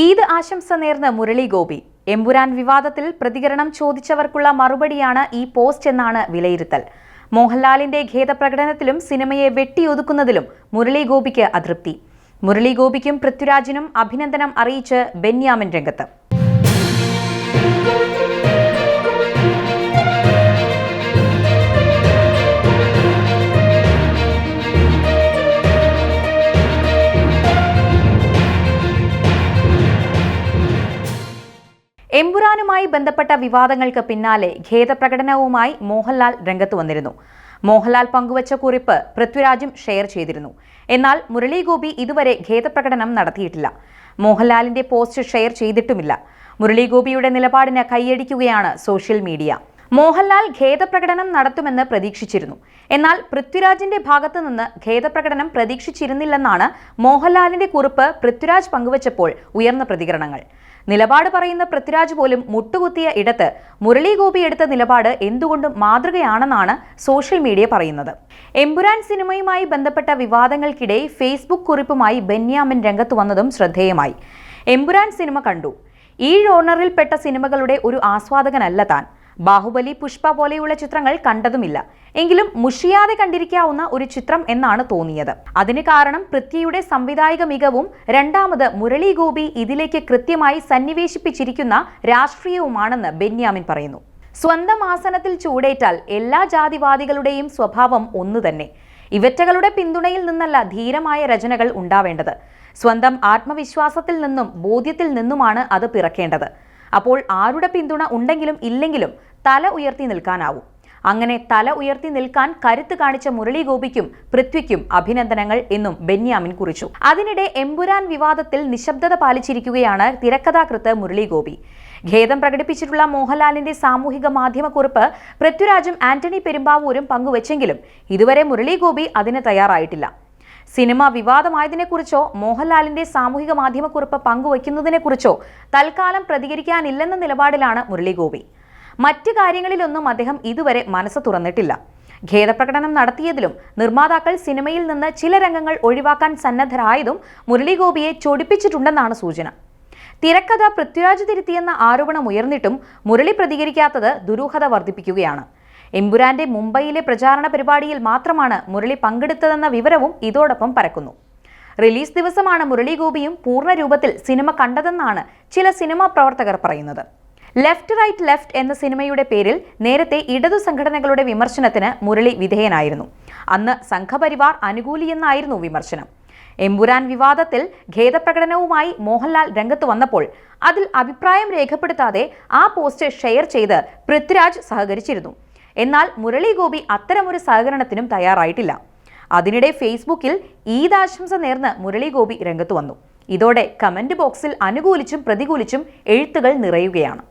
ഈദ് ആശംസ നേർന്ന് മുരളി ഗോപി. എമ്പുരാൻ വിവാദത്തിൽ പ്രതികരണം ചോദിച്ചവർക്കുള്ള മറുപടിയാണ് ഈ പോസ്റ്റ് എന്നാണ് വിലയിരുത്തൽ. മോഹൻലാലിന്റെ ഖേദപ്രകടനത്തിലും സിനിമയെ വെട്ടിയൊതുക്കുന്നതിലും മുരളി ഗോപിക്ക് അതൃപ്തി. മുരളി ഗോപിക്കും പൃഥ്വിരാജിനും അഭിനന്ദനം അറിയിച്ച് ബെന്യാമിൻ രംഗത്ത്. എമ്പുരാനുമായി ബന്ധപ്പെട്ട വിവാദങ്ങൾക്ക് പിന്നാലെ ഖേദപ്രകടനവുമായി മോഹൻലാൽ രംഗത്ത് വന്നിരുന്നു. മോഹൻലാൽ പങ്കുവച്ച കുറിപ്പ് പൃഥ്വിരാജും ഷെയർ ചെയ്തിരുന്നു. എന്നാൽ മുരളീഗോപി ഇതുവരെ ഖേദപ്രകടനം നടത്തിയിട്ടില്ല. മോഹൻലാലിന്റെ പോസ്റ്റ് ഷെയർ ചെയ്തിട്ടുമില്ല. മുരളീഗോപിയുടെ നിലപാടിന് കൈയടിക്കുകയാണ് സോഷ്യൽ മീഡിയ. മോഹൻലാൽ ഖേദപ്രകടനം നടത്തുമെന്ന് പ്രതീക്ഷിച്ചിരുന്നു. എന്നാൽ പൃഥ്വിരാജിന്റെ ഭാഗത്തു നിന്ന് ഖേദപ്രകടനം പ്രതീക്ഷിച്ചിരുന്നില്ലെന്നാണ് മോഹൻലാലിന്റെ കുറിപ്പ് പൃഥ്വിരാജ് പങ്കുവച്ചപ്പോൾ ഉയർന്ന പ്രതികരണങ്ങൾ. നിലപാട് പറയുന്ന പൃഥ്വിരാജ് പോലും മുട്ടുകുത്തിയ ഇടത്ത് മുരളീഗോപി എടുത്ത നിലപാട് എന്തുകൊണ്ടും മാതൃകയാണെന്നാണ് സോഷ്യൽ മീഡിയ പറയുന്നത്. എമ്പുരാൻ സിനിമയുമായി ബന്ധപ്പെട്ട വിവാദങ്ങൾക്കിടെ ഫേസ്ബുക്ക് കുറിപ്പുമായി ബെന്യാമിൻ രംഗത്ത് വന്നതും ശ്രദ്ധേയമായി. എമ്പുരാൻ സിനിമ കണ്ടു. ഈ ഓണറിൽപ്പെട്ട സിനിമകളുടെ ഒരു ആസ്വാദകനല്ല താൻ. ബാഹുബലി പുഷ്പ പോലെയുള്ള ചിത്രങ്ങൾ കണ്ടതുമില്ല. എങ്കിലും മുഷിയാതെ കണ്ടിരിക്കാവുന്ന ഒരു ചിത്രം എന്നാണ് തോന്നിയത്. അതിന് കാരണം പൃഥ്വിയുടെ സംവിധായക മികവും രണ്ടാമത് മുരളി ഗോപി ഇതിലേക്ക് കൃത്യമായി സന്നിവേശിപ്പിച്ചിരിക്കുന്ന രാഷ്ട്രീയവുമാണെന്ന് ബെന്യാമിൻ പറയുന്നു. സ്വന്തം ആസനത്തിൽ ചൂടേറ്റാൽ എല്ലാ ജാതിവാദികളുടെയും സ്വഭാവം ഒന്നു തന്നെ. ഇവറ്റകളുടെ പിന്തുണയിൽ നിന്നല്ല ധീരമായ രചനകൾ ഉണ്ടാവേണ്ടത്. സ്വന്തം ആത്മവിശ്വാസത്തിൽ നിന്നും ബോധ്യത്തിൽ നിന്നുമാണ് അത് പിറക്കേണ്ടത്. അപ്പോൾ ആരുടെ പിന്തുണ ഉണ്ടെങ്കിലും ഇല്ലെങ്കിലും തല ഉയർത്തി നിൽക്കാനാവും. അങ്ങനെ തല ഉയർത്തി നിൽക്കാൻ കരുത്ത് കാണിച്ച മുരളി ഗോപിക്കും പൃഥ്വിക്കും അഭിനന്ദനങ്ങൾ എന്നും ബെന്യാമിൻ കുറിച്ചു. അതിനിടെ എമ്പുരാൻ വിവാദത്തിൽ നിശബ്ദത പാലിച്ചിരിക്കുകയാണ് തിരക്കഥാകൃത്ത് മുരളി ഗോപി ഖേദം പ്രകടിപ്പിച്ചിട്ടുള്ള മോഹൻലാലിന്റെ സാമൂഹിക മാധ്യമക്കുറിപ്പ് പൃഥ്വിരാജും ആന്റണി പെരുമ്പാവൂരും പങ്കുവച്ചെങ്കിലും ഇതുവരെ മുരളി ഗോപി അതിന് തയ്യാറായിട്ടില്ല. സിനിമ വിവാദമായതിനെക്കുറിച്ചോ മോഹൻലാലിന്റെ സാമൂഹിക മാധ്യമക്കുറിപ്പ് പങ്കുവയ്ക്കുന്നതിനെക്കുറിച്ചോ തൽക്കാലം പ്രതികരിക്കാനില്ലെന്ന നിലപാടിലാണ് മുരളീഗോപി. മറ്റ് കാര്യങ്ങളിലൊന്നും അദ്ദേഹം ഇതുവരെ മനസ്സ് തുറന്നിട്ടില്ല. ഖേദപ്രകടനം നടത്തിയതിലും നിർമ്മാതാക്കൾ സിനിമയിൽ നിന്ന് ചില രംഗങ്ങൾ ഒഴിവാക്കാൻ സന്നദ്ധരായതും മുരളീഗോപിയെ ചൊടിപ്പിച്ചിട്ടുണ്ടെന്നാണ് സൂചന. തിരക്കഥ പൃഥ്വിരാജ് തിരുത്തിയെന്ന ആരോപണം ഉയർന്നിട്ടും മുരളി പ്രതികരിക്കാത്തത് ദുരൂഹത വർദ്ധിപ്പിക്കുകയാണ്. എമ്പുരാന്റെ മുംബൈയിലെ പ്രചാരണ പരിപാടിയിൽ മാത്രമാണ് മുരളി പങ്കെടുത്തതെന്ന വിവരവും ഇതോടൊപ്പം പരക്കുന്നു. റിലീസ് ദിവസമാണ് മുരളി ഗോപിയും പൂർണ രൂപത്തിൽ സിനിമ കണ്ടതെന്നാണ് ചില സിനിമാ പ്രവർത്തകർ പറയുന്നത്. ലെഫ്റ്റ് റൈറ്റ് ലെഫ്റ്റ് എന്ന സിനിമയുടെ പേരിൽ നേരത്തെ ഇടതു സംഘടനകളുടെ വിമർശനത്തിന് മുരളി വിധേയനായിരുന്നു. അന്ന് സംഘപരിവാർ അനുകൂലിയെന്നായിരുന്നു വിമർശനം. എമ്പുരാൻ വിവാദത്തിൽ ഖേദപ്രകടനവുമായി മോഹൻലാൽ രംഗത്ത് വന്നപ്പോൾ അതിൽ അഭിപ്രായം രേഖപ്പെടുത്താതെ ആ പോസ്റ്റ് ഷെയർ ചെയ്ത് പൃഥ്വിരാജ് സഹകരിച്ചിരുന്നു. എന്നാൽ മുരളി ഗോപി അത്തരമൊരു സഹകരണത്തിനും തയ്യാറായിട്ടില്ല. അതിനിടെ ഫേസ്ബുക്കിൽ ഈദ് ആശംസ നേർന്ന് മുരളി ഗോപി രംഗത്ത് വന്നു. ഇതോടെ കമന്റ് ബോക്സിൽ അനുകൂലിച്ചും പ്രതികൂലിച്ചും എഴുത്തുകൾ നിറയുകയാണ്.